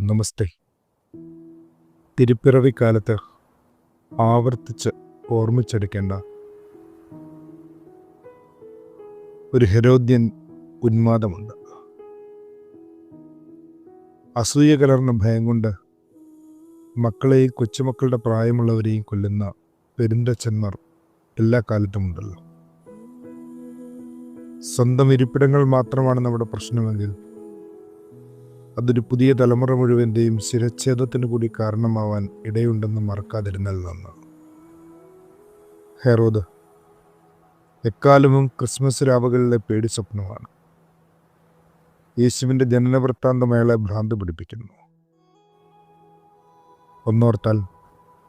നമസ്തേ. തിരുപ്പിറവിക്കാലത്ത് ആവർത്തിച്ച് ഓർമ്മിച്ചെടുക്കേണ്ട ഒരു ഹെരോദ്യൻ ഉന്മാദമുണ്ട്. അസൂയ കലർന്ന ഭയം കൊണ്ട് മക്കളെയും കൊച്ചുമക്കളുടെ പ്രായമുള്ളവരെയും കൊല്ലുന്ന പെരുന്തച്ഛന്മാർ എല്ലാ കാലത്തും ഉണ്ടല്ലോ. സ്വന്തം ഇരിപ്പിടങ്ങൾ മാത്രമാണ് നമ്മുടെ പ്രശ്നമെങ്കിൽ അതൊരു പുതിയ തലമുറ മുഴുവന്റെയും ശിരച്ഛേദത്തിന് കൂടി കാരണമാവാൻ ഇടയുണ്ടെന്ന് മറക്കാതിരുന്നാൽ നന്ന്. ഹെറോദ് എക്കാലവും ക്രിസ്മസ് രാവുകളിലെ പേടി സ്വപ്നമാണ്. യേശുവിന്റെ ജനനവൃത്താന്തം അയാളെ ഭ്രാന്ത് പിടിപ്പിക്കുന്നു. ഒന്നോർത്താൽ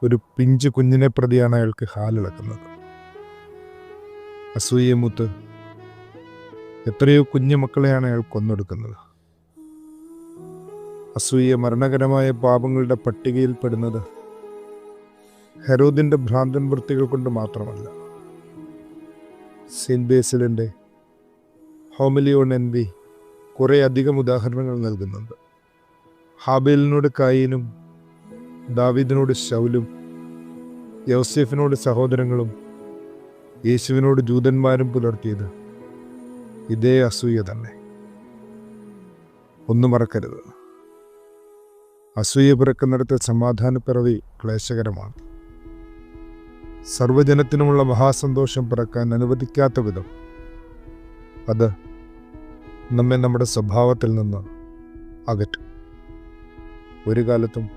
ഒരു പിഞ്ചു കുഞ്ഞിനെ പ്രതിയാണ് അയാൾക്ക് ഹാലിളക്കുന്നത്. അസൂയമൂത്ത് എത്രയോ കുഞ്ഞു മക്കളെയാണ് അയാൾ കൊന്നൊടുക്കുന്നത്. അസൂയ മരണകരമായ പാപങ്ങളുടെ പട്ടികയിൽപ്പെടുന്നത് ഹെരോദിന്റെ ഭ്രാന്തൻ വൃത്തികൾ കൊണ്ട് മാത്രമല്ല. സെയിന്റ് ബേസിലിന്റെ ഹോമിലിയോൺ എൻ വി കുറേ അധികം ഉദാഹരണങ്ങൾ നൽകുന്നുണ്ട്. ഹാബേലിനോട് കായീനും ദാവീദിനോട് ശൗലും യോസെഫിനോട് സഹോദരങ്ങളും യേശുവിനോട് ജൂതന്മാരും പുലർത്തിയത് ഇതേ അസൂയ തന്നെ. ഒന്നും മറക്കരുത്. അസൂയ പിറക്കുന്നിടത്ത് സമാധാനപ്പിറവി ക്ലേശകരമാണ്. സർവജനത്തിനുമുള്ള മഹാസന്തോഷം പിറക്കാൻ അനുവദിക്കാത്ത വിധം അത് നമ്മെ നമ്മുടെ സ്വഭാവത്തിൽ നിന്ന് അകറ്റും. ഒരു കാലത്തും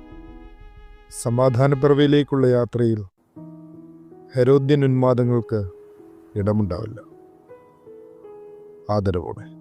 സമാധാനപ്പിറവിയിലേക്കുള്ള യാത്രയിൽ ഹരോദ്യൻ ഉന്മാദങ്ങൾക്ക് ഇടമുണ്ടാവില്ല. ആദരവോടെ.